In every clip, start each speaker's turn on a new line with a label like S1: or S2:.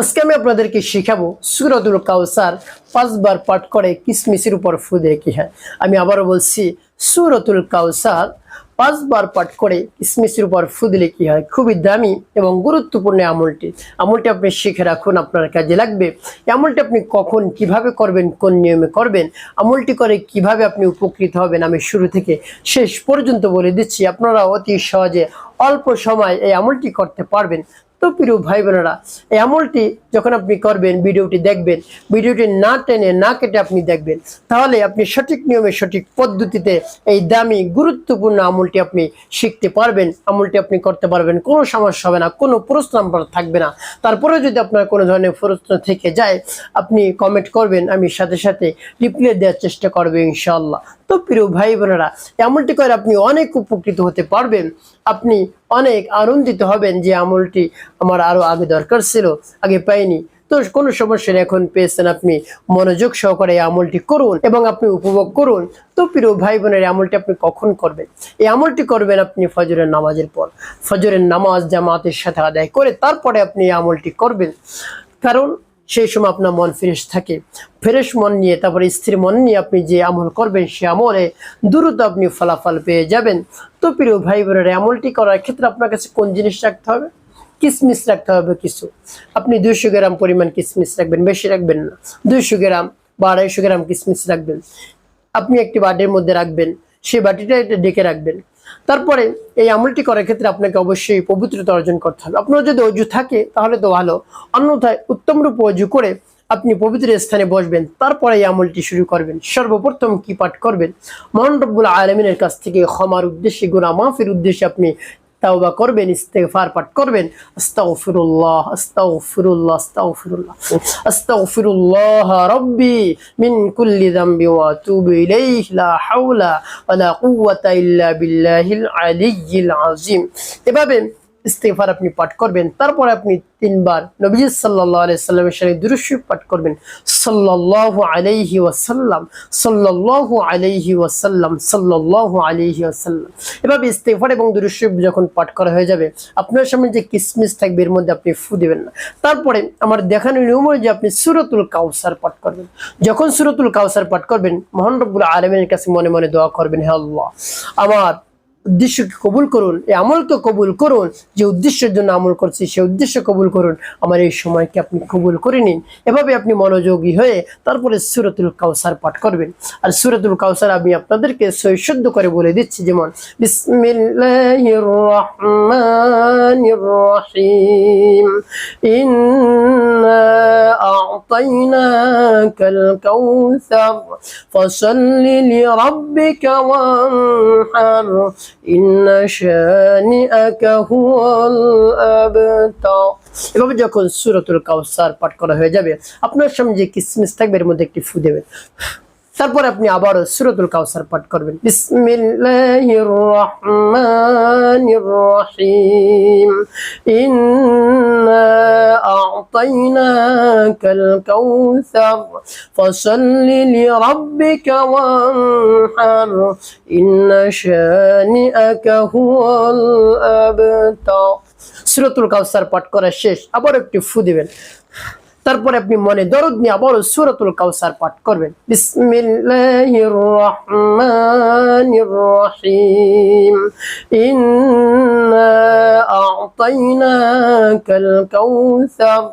S1: আজকে আমি আপনাদেরকে শিখাবো সুরতুল কাউসার পাঁচবার পাঠ করে কিসমিসের উপর ফু দিয়ে কি হয়। আমি আবারও বলছি, সুরতুল কাউসার পাঁচবার পাঠ করে কিসমিসের উপর ফু দিলে কি হয়? খুবই দামি এবং গুরুত্বপূর্ণ আমলটি। আমলটি আপনি শিখে রাখুন, আপনার কাজে লাগবে। আমলটি আপনি কখন কীভাবে করবেন, কোন নিয়মে করবেন, আমলটি করে কীভাবে আপনি উপকৃত হবেন, আমি শুরু থেকে শেষ পর্যন্ত বলে দিচ্ছি। আপনারা অতি সহজে অল্প সময় এই আমলটি করতে পারবেন। তো প্রিয় ভাই বোনেরা এই আমলটি যখন আপনি করবেন, ভিডিওটি দেখবেন, ভিডিওটি না টেনে, না কেটে আপনি দেখবেন, তাহলে আপনি সঠিক নিয়মে, সঠিক পদ্ধতিতে এই দামি, গুরুত্বপূর্ণ আমলটি আপনি শিখতে পারবেন, আমলটি আপনি করতে পারবেন, কোনো সমস্যা হবে না, কোনো প্রশ্ন আপনার থাকবে না। তারপরে যদি আপনার কোনো ধরনের প্রশ্ন থেকে যায়, আপনি কমেন্ট করবেন, আমি সাথে সাথে রিপ্লাই দেওয়ার চেষ্টা করব ইনশাল্লাহ তো প্রিয় ভাই বোনেরা আমলটি করে আপনি অনেক উপকৃত হতে পারবেন। আপনি অনেক আনন্দিত হবেন যে আমলটি আমার আরও আগে দরকার ছিল আগে পাইনি। তো কোনো সমস্যা নেই, এখন পেয়েছেন আপনি। মনোযোগ সহকারে এই আমলটি করুন এবং আপনি উপভোগ করুন। তো প্রিয় ভাই বোনের আমলটি আপনি কখন করবেন? এই আমলটি করবেন আপনি ফজরের নামাজের পর। ফজরের নামাজ জামাতের সাথে আদায় করে তারপরে আপনি এই আমলটি করবেন। কারণ সেই সময় আপনার মন ফ্রেশ থাকে। ফ্রেশ মন নিয়ে, তারপরে স্থির মন নিয়ে আপনি যে আমল করবেন, সে আমলে দ্রুত আপনি ফলাফল পেয়ে যাবেন। তো প্রিয় ভাই বোনের, আমলটি করার ক্ষেত্রে আপনার কাছে কোন জিনিস রাখতে হবে? কিসমিস রাখতে হবে কিছু। আপনি দুইশো গ্রাম পরিমাণ কিসমিস রাখবেন, বেশি রাখবেন না। দুইশো গ্রাম বা আড়াইশো গ্রাম কিসমিস রাখবেন। আপনি একটি বাটির মধ্যে রাখবেন সেই বাটিটা এটা ডেকে রাখবেন। তারপরে এই আমলটি করার ক্ষেত্রে আপনাকে অবশ্যই পবিত্রতা অর্জন করতে হবে। আপনার যদি অজু থাকে, তাহলে তো ভালো। অন্যথায় উত্তম রূপে অজু করে আপনি পবিত্র স্থানে বসবেন, তারপরে এই আমলটি শুরু করবেন। সর্বপ্রথম কি পাঠ করবেন? মহান আলমিনের কাছ থেকে ক্ষমার উদ্দেশ্যে গুণা মাফের উদ্দেশ্যে আপনি তাওবা করবেন, ইস্তেগফার পাঠ করবেন। আস্তাগফিরুল্লাহ আস্তাগফিরুল্লাহ আস্তাগফিরুল্লাহ আস্তাগফিরুল্লাহ রব্বি মিন কুল্লি যামবি ওয়া আতুবু ইলাইহি, লা হাওলা ওয়া লা কুওয়াতা ইল্লা বিল্লাহিল আলিয়্যিল আযীম। এভাবে ইস্তেগফার আপনি পাঠ করবেন। তারপর আপনি তিনবার নবী সাল্লাল্লাহু আলাইহি সাল্লামের সাথে দুরূদ পাঠ করবেন। সাল্লাল্লাহু আলাইহি ওয়াসাল্লাম, সাল্লাল্লাহু আলাইহি ওয়াসাল্লাম, সাল্লাল্লাহু আলাইহি ওয়াসাল্লাম। এভাবে ইস্তেগফার এবং দুরূদ যখন পাঠ করা হয়ে যাবে, আপনার সামনে যে কিসমিস থাকবে এর মধ্যে আপনি ফু দিবেন না। তারপরে আমার দেখানো নিয়ম যে আপনি সুরতুল কাউসার পাঠ করবেন। যখন সুরতুল কাউসার পাঠ করবেন, মহান রব্বুল আলামিনের কাছে মনে মনে দোয়া করবেন, হে আল্লাহ, আমার উদ্দেশ্যকে কবুল করুন, এই আমলকে কবুল করুন, যে উদ্দেশ্যের জন্য আমল করছি, সে উদ্দেশ্য কবুল করুন। আমার এই সময়কে আপনি কবুল করে নিন। এভাবে আপনি মনোযোগী হয়ে তারপরে সুরতুল কাউসার পাঠ করবেন। আর সুরতুল কাউসার আমি আপনাদেরকে সৈশুদ্ধ করে বলে দিচ্ছি, যেমন রহিম ইন্না এভাবে যখন সূরাতুল কাউসার পাঠ করা হয়ে যাবে, আপনার সামনে যে কিসমিস থাকবে, এর মধ্যে একটি ফু দেবেন। তারপর আপনি আবারও সূরাতুল কাউসার পাঠ করবেন। বিসমিল্লাহির রহমানির রহিম ইন্না আ'তাইনাকাল কাউসার ফসল্লি লিরাব্বিকা ওয়ানহার। ইন্না শানিআকা হুয়াল আবতার। সূরাতুল কাউসার পাঠ করা শেষ। আবার একটি ফু দিবেন। তারপরে আপনি মনে দরদ নিয়ে আবারও সূরাতুল কাউসার পাঠ করবেন। বিসমিল্লাহির রহমানির রহিম ইন্না আ'তাইনাকাল কাউসার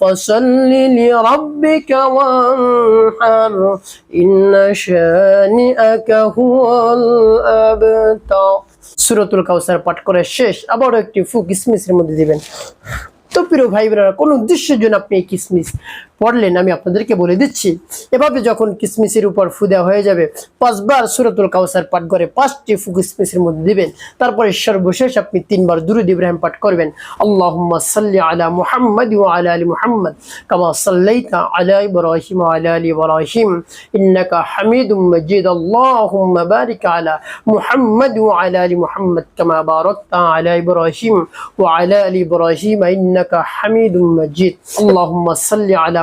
S1: ফসল্লি লিরাব্বিকা ওয়ানহার। ইন্না সূরাতুল কাউসার পাঠ করে শেষ। আবারও একটি ফু কিসমিসের মধ্যে দিবেন। তো প্রিয় ভাই বোনেরা কোনো উদ্দেশ্যের জন্য আপনি এই কিসমিস পড়লেন, আমি আপনাদেরকে বলে দিচ্ছি। এভাবে যখন কিসমিসের উপর ফু দেওয়া হয়ে যাবে, পাঁচবার সুরতুল কাউসার পাঠ করে পাঁচটি কিসমিসের মধ্যে দিবেন। তারপরে সর্বশেষ আপনি তিনবার দুরুদ ইব্রাহিম পাঠ করবেন। আল্লাহুম্মা মুহাম্মাদ ওয়া আলা মুহাম্মাদ কামা সাল্লাইতা আলা ইব্রাহিম ওয়া আলা আলি ইব্রাহিম। ইন্নাকা হামিদুম মাজিদ। আল্লাহুম্মা বারিক আলা মুহাম্মাদ ওয়া আলা আলা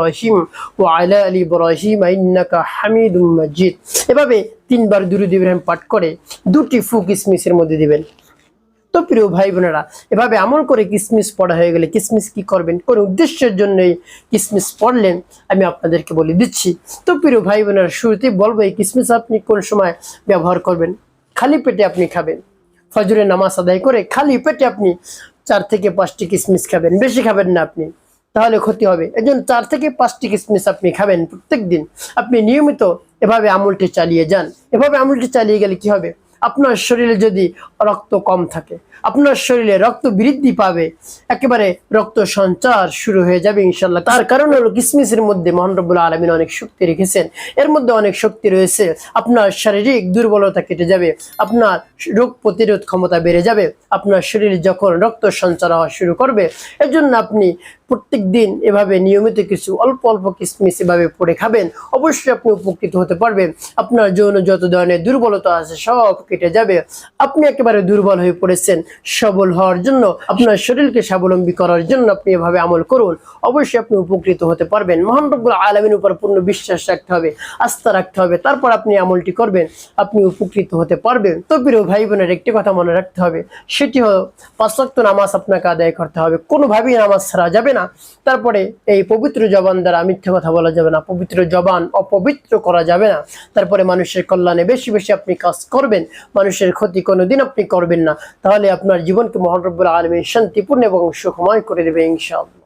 S1: ইব্রাহিম ও আলা আলী ইব্রাহিম আইনাকা হামিদুম মজিদ। এভাবে তিনবার দুরুদ ইব্রাহিম পাঠ করে দুটি ফু কিসমিসের মধ্যে দিবেন। তো প্রিয় ভাই বোনেরা, এভাবে আমল করে কিসমিস পড়া হয়ে গেলে কিসমিস কি করবেন? কোন উদ্দেশ্যের জন্যই কিসমিস পড়লেন? আমি আপনাদেরকে বলে দিচ্ছি। তো প্রিয় ভাই বোনেরা শুরুতেই বলব এই কিসমিস আপনি কোন সময় ব্যবহার করবেন? খালি পেটে আপনি খাবেন। ফজরে নামাজ আদায় করে খালি পেটে আপনি চার থেকে পাঁচটি কিসমিস খাবেন। বেশি খাবেন না আপনি। তাহলে ক্ষতি হবে। এর জন্য চার থেকে পাঁচটি কিসমিস আপনি খাবেন প্রত্যেক দিন আপনি নিয়মিত এভাবে আমুলটি চালিয়ে যান। এভাবে আমুলটি চালিয়ে গেলে কি হবে? আপনার শরীরে যদি রক্ত কম থাকে। আপনার শরীরে রক্ত বৃদ্ধি পাবে। একেবারে রক্ত সঞ্চার শুরু হয়ে যাবে ইনশাল্লাহ তার কারণ হলো কিসমিসের মধ্যে মহানরবুল আলমিন অনেক শক্তি রেখেছেন। এর মধ্যে অনেক শক্তি রয়েছে। আপনার শারীরিক দুর্বলতা কেটে যাবে। আপনার রোগ প্রতিরোধ ক্ষমতা বেড়ে যাবে। আপনার শরীরে যখন রক্ত সঞ্চার হওয়া শুরু করবে এর জন্য আপনি প্রত্যেক দিন এভাবে নিয়মিত কিছু অল্প অল্প কিসমিস এভাবে পড়ে খাবেন। অবশ্যই আপনি উপকৃত হতে পারবেন। আপনার যৌন যত ধরনের দুর্বলতা আছে সব কেটে যাবে। আপনি একেবারে দুর্বল হয়ে পড়েছেন, সবল হওয়ার জন্য আপনার শরীরকে স্বাবলম্বী করার জন্য আপনি এভাবে আমল করুন। অবশ্যই আপনি উপকৃত হতে পারবেন। মহান রব্বুল আলমিন উপর পূর্ণ বিশ্বাস রাখতে হবে, আস্থা রাখতে হবে, তারপর আপনি আমলটি করবেন, আপনি উপকৃত হতে পারবেন। তো প্রিয় ভাই বোনের একটি কথা মনে রাখতে হবে, সেটি হলো পাঁচক্ত নামাজ আপনাকে আদায় করতে হবে। কোনোভাবেই নামাজ ছাড়া যাবে না। তারপরে এই পবিত্র জবান দ্বারা মিথ্যে কথা বলা যাবে না, পবিত্র জবান অপবিত্র করা যাবে না। তারপরে মানুষের কল্যাণে বেশি বেশি আপনি কাজ করবেন, মানুষের ক্ষতি কোনোদিন আপনি করবেন না। তাহলে আপনার জীবনকে মহানরব্বুল আলমী শান্তিপূর্ণ এবং সুখময় করে দেবে ইনশাআল্লাহ।